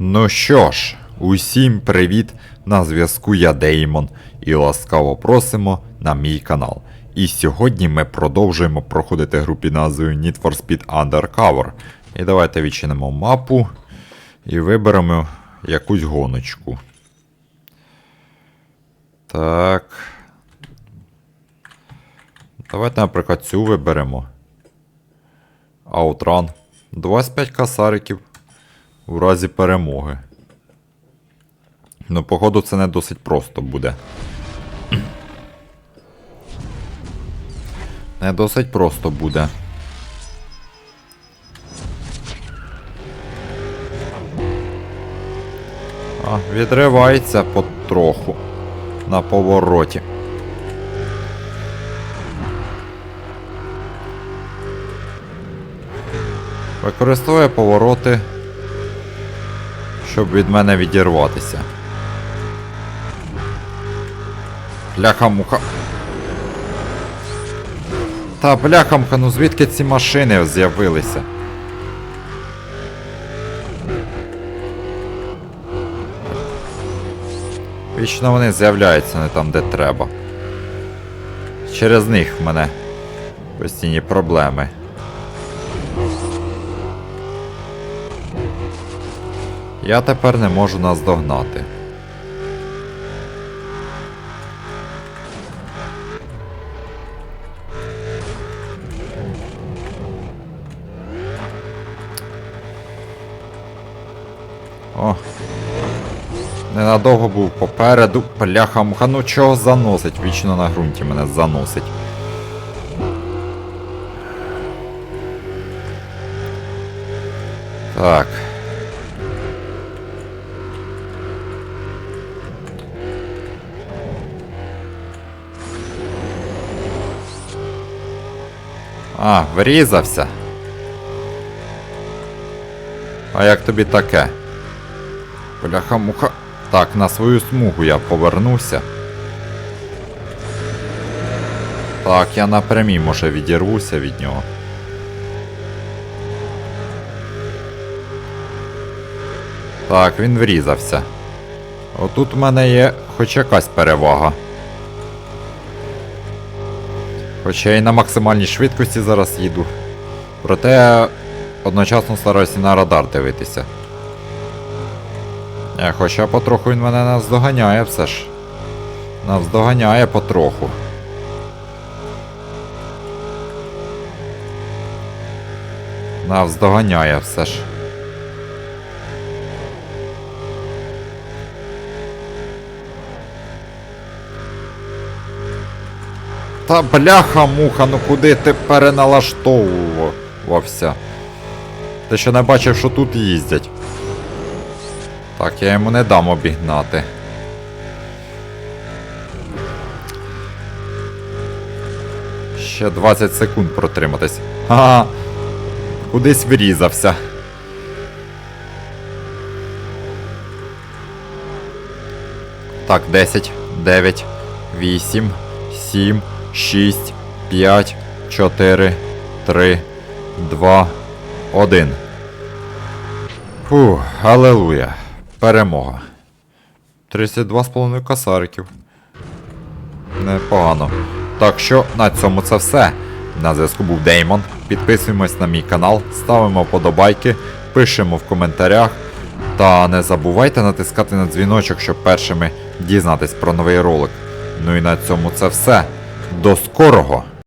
Ну що ж, усім привіт! На зв'язку я Деймон і ласкаво просимо на мій канал. І сьогодні ми продовжуємо проходити гру під назвою Need for Speed Undercover. І давайте відчинимо мапу і виберемо якусь гоночку. Так. Давайте, наприклад, цю виберемо. Outrun. 25 касариків у разі перемоги. Ну, походу, це не досить просто буде. Не досить просто буде. А, відривається потроху на повороті. Використовує повороти, щоб від мене відірватися. Бляха-муха. Та бляхамка, ну звідки ці машини з'явилися? Вічно вони з'являються не там, де треба. Через них в мене постійні проблеми. Я тепер не можу наздогнати. О. Ненадовго був попереду. Бляха муха, ну чого заносить? Вічно на ґрунті мене заносить. Так. А, врізався. А як тобі таке? Бляха-муха. Так, на свою смугу я повернуся. Так, я напрямі, може, відірвуся від нього. Так, він врізався. Отут в мене є хоч якась перевага. Хоча я і на максимальній швидкості зараз їду. Проте одночасно стараюся на радар дивитися. Е, Хоча потроху він мене наздоганяє все ж. Наздоганяє потроху. Навздоганяє все ж. Та бляха-муха, ну куди ти переналаштовувався? Ти що не бачив, що тут їздять? Так, я йому не дам обігнати. Ще 20 секунд протриматись. Ага. Кудись врізався. Так, 10, 9, 8, 7, 6, 5, 4, 3, 2, 1. Фух, алелуя. Перемога. 32,5 косариків. Непогано. Так що на цьому це все. На зв'язку був Деймон. Підписуємось на мій канал, ставимо подобайки, пишемо в коментарях. Та не забувайте натискати на дзвіночок, щоб першими дізнатись про новий ролик. Ну і на цьому це все. До скорого!